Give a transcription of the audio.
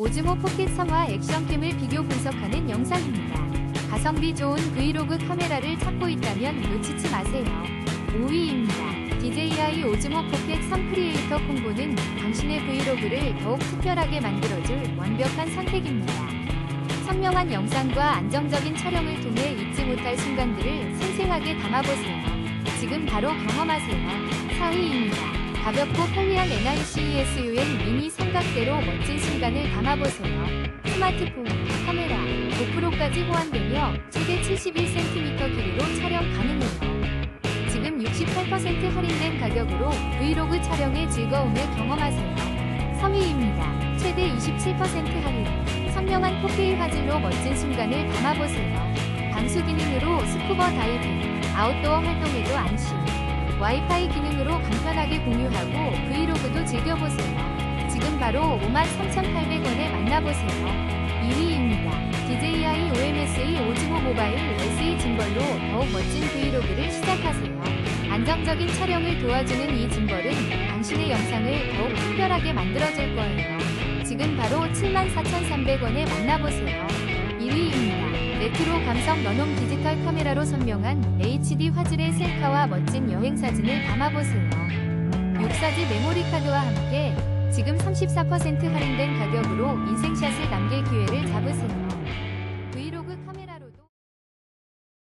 오즈모 포켓 3와 액션캠을 비교 분석하는 영상입니다. 가성비 좋은 브이로그 카메라를 찾고 있다면 놓치지 마세요. 5위입니다. DJI 오즈모 포켓 3 크리에이터 콤보는 당신의 브이로그를 더욱 특별하게 만들어줄 완벽한 선택입니다. 선명한 영상과 안정적인 촬영을 통해 잊지 못할 순간들을 생생하게 담아보세요. 지금 바로 경험하세요. 4위입니다. 가볍고 편리한 NRCES 유행 미니 삼각대로 멋진 순간을 담아보세요. 스마트폰, 카메라, 고프로까지 호환되며 최대 71cm 길이로 촬영 가능해요. 지금 68% 할인된 가격으로 브이로그 촬영의 즐거움을 경험하세요. 3위입니다. 최대 27% 할인. 선명한 4K 화질로 멋진 순간을 담아보세요. 방수 기능으로 스쿠버 다이빙, 아웃도어 활동에도 안심. 와이파이 기능으로 간편하게 공유하고 브이로그도 즐겨보세요. 지금 바로 53,800원에 만나보세요. 2위입니다. DJI OMS의 오즈모 모바일 SE 짐벌로 더욱 멋진 브이로그를 시작하세요. 안정적인 촬영을 도와주는 이 짐벌은 당신의 영상을 더욱 특별하게 만들어줄 거예요. 지금 바로 74,300원에 만나보세요. 2위입니다. 레트로 감성 너놈 디지털 카메라로 선명한 HD 화질의 셀카와 멋진 여행 사진을 담아보세요. 6사지 메모리 카드와 함께 지금 34% 할인된 가격으로 인생샷을 남길 기회를 잡으세요.